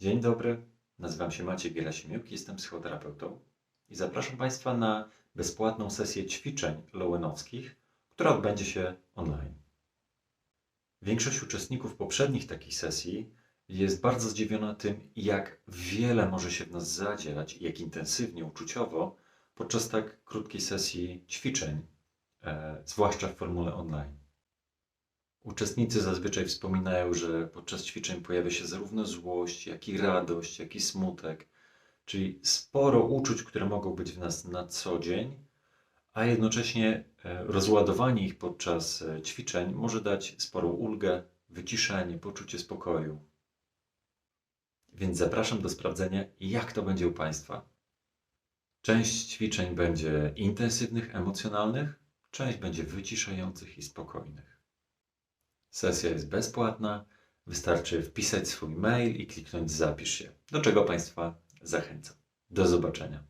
Dzień dobry, nazywam się Maciej Gerasimiuk, jestem psychoterapeutą i zapraszam Państwa na bezpłatną sesję ćwiczeń lowenowskich, która odbędzie się online. Większość uczestników poprzednich takich sesji jest bardzo zdziwiona tym, jak wiele może się w nas zadziać i jak intensywnie, uczuciowo podczas tak krótkiej sesji ćwiczeń, e, zwłaszcza w formule online. Uczestnicy zazwyczaj wspominają, że podczas ćwiczeń pojawia się zarówno złość, jak i radość, jak i smutek, czyli sporo uczuć, które mogą być w nas na co dzień, a jednocześnie e, rozładowanie ich podczas e, ćwiczeń może dać sporą ulgę, wyciszenie, poczucie spokoju. Więc zapraszam do sprawdzenia, jak to będzie u Państwa. Część ćwiczeń będzie intensywnych, emocjonalnych, część będzie wyciszających i spokojnych. Sesja jest bezpłatna, wystarczy wpisać swój mail i kliknąć zapisz się, do czego Państwa zachęcam. Do zobaczenia.